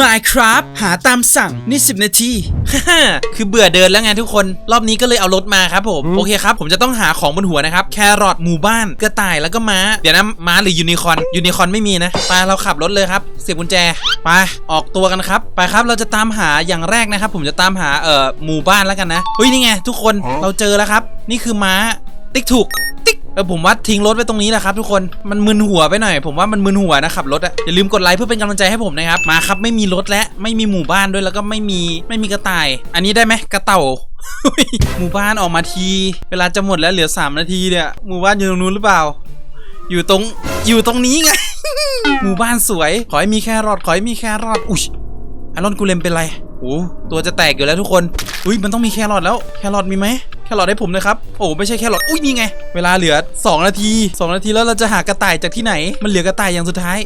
Minecraft หาตามสั่งนี่10 นาที คือเบื่อเดินแล้วไงทุกคน รอบนี้ก็เลยเอารถมาครับผม โอเคครับ ผมจะต้องหาของบนหัวนะครับ แครอทหมู่บ้านกระต่ายแล้วก็ม้า เดี๋ยวนะ ม้าหรือยูนิคอร์นยูนิคอร์นไม่มีนะไปเราขับรถเลยครับ เสียบกุญแจ ไป ออกตัวกันครับ ไปครับ เราจะตามหาอย่างแรกนะครับ ผมจะตามหาเอ่อหมู่บ้านแล้วกันนะ เฮ้ยนี่ไงทุกคน เราเจอแล้วครับ นี่คือม้า ติ๊กถูกติ๊กเออผมว่าทิ้งรถไว้ตรงนี้แหละครับทุกคนมันมึนหัวไปหน่อย ผมว่ามันมึนหัวนะขับรถอะอย่าลืมกดไลค์เพื่อเป็นกำลังใจให้ผมนะครับมาครับไม่มีรถและไม่มีหมู่บ้านด้วยแล้วก็ไม่มีไม่มีกระต่าย อันนี้ได้ไหมกระเต่าหมู่บ้านออกมาที เวลาจะหมดแล้วเหลือ 3 นาทีเนี่ยหมู่บ้านอยู่ตรงนู้นหรือเปล่า อยู่ตรงอยู่ตรงนี้ไงหมู่บ้านสวย ขอให้มีแครอทขอให้มีแครอทอุ้ยไอรอนกูเลมเป็นไรโอ้ตัวจะแตกอยู่แล้วทุกคน อุ้ยมันต้องมีแครอทแล้ว แครอทมีไหม แครอทให้ผมนะครับ โอ้ไม่ใช่แครอทอุ้ยนี่ไง เวลาเหลือ 2 นาที 2 นาทีแล้วเราจะหากระต่ายจากที่ไหน มันเหลือกระต่ายอย่างสุดท้าย